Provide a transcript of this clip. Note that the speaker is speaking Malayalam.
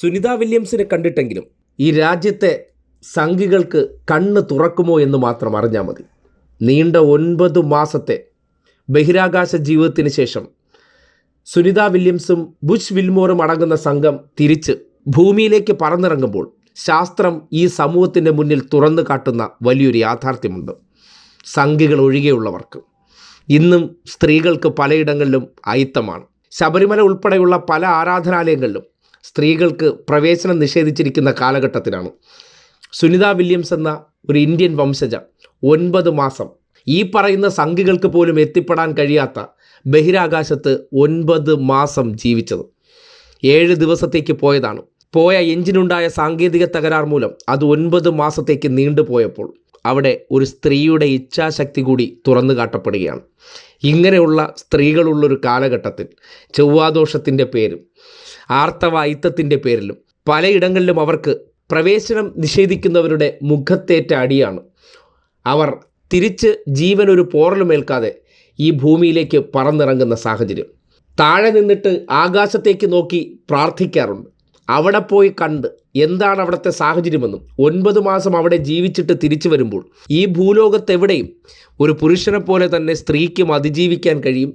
സുനിത വില്യംസിനെ കണ്ടിട്ടെങ്കിലും ഈ രാജ്യത്തെ സംഘികൾക്ക് കണ്ണ് തുറക്കുമോ എന്ന് മാത്രം അറിഞ്ഞാൽ മതി. നീണ്ട ഒൻപത് മാസത്തെ ബഹിരാകാശ ജീവിതത്തിന് ശേഷം സുനിത വില്യംസും ബുഷ് വിൽമോറും അടങ്ങുന്ന സംഘം തിരിച്ച് ഭൂമിയിലേക്ക് പറന്നിറങ്ങുമ്പോൾ ശാസ്ത്രം ഈ സമൂഹത്തിന്റെ മുന്നിൽ തുറന്നു കാട്ടുന്ന വലിയൊരു യാഥാർത്ഥ്യമുണ്ട്. സംഘികൾ ഒഴികെയുള്ളവർക്ക് ഇന്നും സ്ത്രീകൾക്ക് പലയിടങ്ങളിലും അയിത്തമാണ് ശബരിമല ഉൾപ്പെടെയുള്ള പല ആരാധനാലയങ്ങളിലും സ്ത്രീകൾക്ക് പ്രവേശനം നിഷേധിച്ചിരിക്കുന്ന കാലഘട്ടത്തിലാണ്. സുനിത വില്യംസ് എന്ന ഒരു ഇന്ത്യൻ വംശജ ഒൻപത് മാസം ഈ പറയുന്ന സംഘികൾക്ക് പോലും എത്തിപ്പെടാൻ കഴിയാത്ത ബഹിരാകാശത്ത് ഒൻപത് മാസം ജീവിച്ചത്. ഏഴ് ദിവസത്തേക്ക് പോയതാണ്. പോയ എഞ്ചിനുണ്ടായ സാങ്കേതിക തകരാർ മൂലം അത് ഒൻപത് മാസത്തേക്ക് നീണ്ടുപോയപ്പോൾ അവിടെ ഒരു സ്ത്രീയുടെ ഇച്ഛാശക്തി കൂടി തുറന്നു കാട്ടപ്പെടുകയാണ്. ഇങ്ങനെയുള്ള സ്ത്രീകളുള്ളൊരു കാലഘട്ടത്തിൽ ചൊവ്വാദോഷത്തിന്റെ പേരും ആർത്തവ അയിത്തത്തിന്റെ പേരിലും പലയിടങ്ങളിലും അവർക്ക് പ്രവേശനം നിഷേധിക്കുന്നവരുടെ മുഖത്തേറ്റ അടിയാണ്. അവർ തിരിച്ച് ജീവൻ ഒരു പോറലുമേൽക്കാതെ ഈ ഭൂമിയിലേക്ക് പറന്നിറങ്ങുന്ന സാഹചര്യം. താഴെ നിന്നിട്ട് ആകാശത്തേക്ക് നോക്കി പ്രാർത്ഥിക്കാറുണ്ട്. അവിടെ പോയി കണ്ട് എന്താണ് അവിടുത്തെ സാഹചര്യമെന്നും ഒൻപത് മാസം അവിടെ ജീവിച്ചിട്ട് തിരിച്ചു വരുമ്പോൾ ഈ ഭൂലോകത്തെവിടെയും ഒരു പുരുഷനെ പോലെ തന്നെ സ്ത്രീക്കും അതിജീവിക്കാൻ കഴിയും.